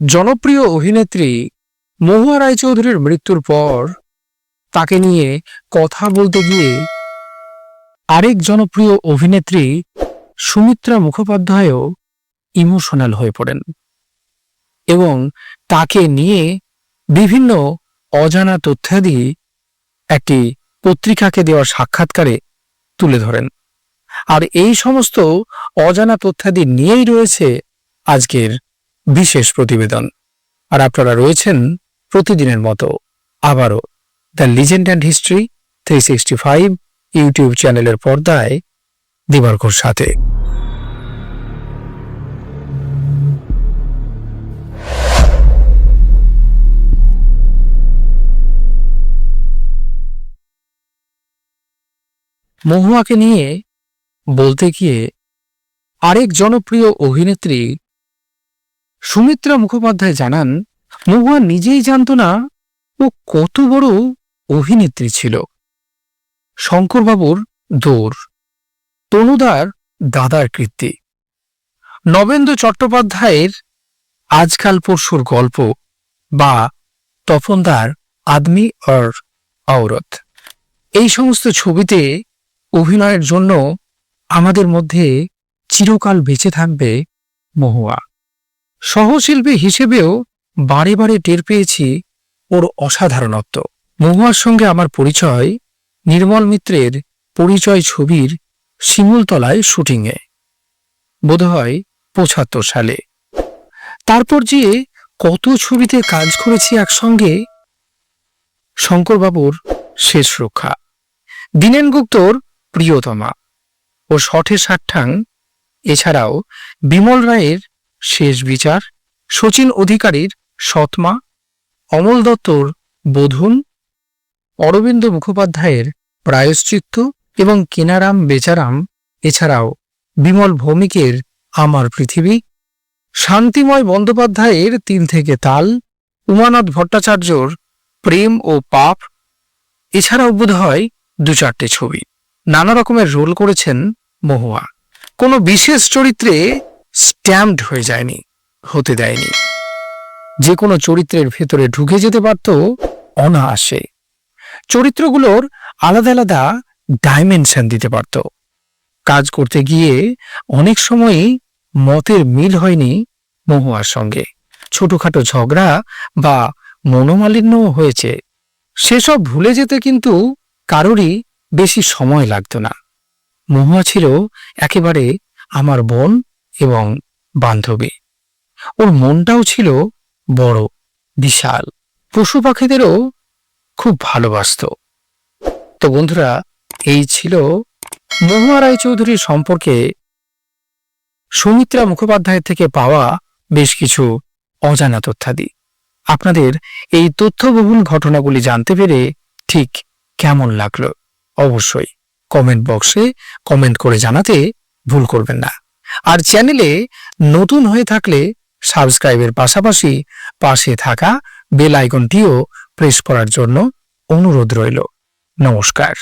জনপ্রিয় অভিনেত্রী মহুয়া রায়চৌধুরীর মৃত্যুর পর তাকে নিয়ে কথা বলতে গিয়ে আরেক জনপ্রিয় অভিনেত্রী সুমিত্রা মুখোপাধ্যায়ও ইমোশনাল হয়ে পড়েন এবং তাকে নিয়ে বিভিন্ন অজানা তথ্যাদি একটি পত্রিকাকে দেওয়া সাক্ষাৎকারে তুলে ধরেন। আর এই সমস্ত অজানা তথ্যাদি নিয়েই রয়েছে আজকের বিশেষ প্রতিবেদন। আর আপনারা রয়েছেন প্রতিদিনের মতো আবারও the legend and history three sixty five YouTube চ্যানেলের পর্দায় দিবার্কর সাথে। মহুয়াকে নিয়ে বলতে গিয়ে আরেক জনপ্রিয় অভিনেত্রী সুমিত্রা মুখোপাধ্যায় জানান, মহুয়া নিজেই জানত না ও কত বড় অভিনেত্রী ছিল। শঙ্করবাবুর দৌড় তনুদার দাদার কীর্তি। নবেন্দ্র চট্টোপাধ্যায়ের আজকাল পরশুর গল্প বা তপনদার আদমি অর আওরত। এই সমস্ত ছবিতে অভিনয়ের জন্য আমাদের মধ্যে চিরকাল বেঁচে থাকবে মহুয়া। সহশিল্পী হিসেবেও বারে বারে টের পেয়েছি ওর অসাধারণত্ব। মহুয়ার সঙ্গে আমার পরিচয়, নির্মল মিত্রের পরিচয় ছবির শিমুলতলায় শুটিংয়ে। বোধহয় পঁচাত্তর সালে। তারপর যে কত ছবিতে কাজ করেছি একসঙ্গে, শঙ্করবাবুর শেষ রক্ষা। দীনেন গুপ্তর প্রিয়তমা। ও শঠে ষাটঠাং এছাড়াও বিমল রায়ের শেষ বিচার, শচীন অধিকারীর সৎমা, অমল দত্তর বোধুন, অরবিন্দ মুখোপাধ্যায়ের প্রায়শ্চিত্ত এবং কিনারাম বেচারাম এছাড়াও বিমল ভৌমিকের আমার পৃথিবী, শান্তিময় বন্দ্যোপাধ্যায়ের তিন থেকে তাল উমানাথ ভট্টাচার্যর প্রেম ও পাপ, এছাড়াও বোধ হয় দু চারটে ছবি। নানা রকমের রোল করেছেন মহুয়া। কোনো বিশেষ চরিত্রে স্ট্যাম্পড হয়ে যায়নি, হতে দেয়নি। যে কোনো চরিত্রের ভেতরে ঢুকে যেতে পারত অনায়াসে। চরিত্রগুলোর আলাদা আলাদা ডাইমেনশন দিতে পারত। কাজ করতে গিয়ে অনেক সময়ই মতের মিল হয়নি মহুয়ার সঙ্গে। ছোটখাটো ঝগড়া বা মনোমালিন্যও হয়েছে। সেসব ভুলে যেতে কিন্তু কারোরই বেশি সময় লাগতো না। মহুয়া ছিল একেবারে আমার বোন এবং বান্ধবী। ওর মনটাও ছিল বড়, বিশাল। পশু পাখিদেরও খুব ভালোবাসত। তো বন্ধুরা, এই ছিল মহুয়া রায়চৌধুরীর সম্পর্কে সুমিত্রা মুখোপাধ্যায় থেকে পাওয়া বেশ কিছু অজানা তথ্যাদি। আপনাদের এই তথ্যবহুল ঘটনাগুলি জানতে পেরে ঠিক কেমন লাগল? অবশ্যই কমেন্ট বক্সে কমেন্ট করে জানাতে ভুল করবেন না। আর চ্যানেলে নতুন হয়ে থাকলে সাবস্ক্রাইবের পাশাপাশি পাশে থাকা বেল আইকনটিও প্রেস করার জন্য অনুরোধ রইল। নমস্কার।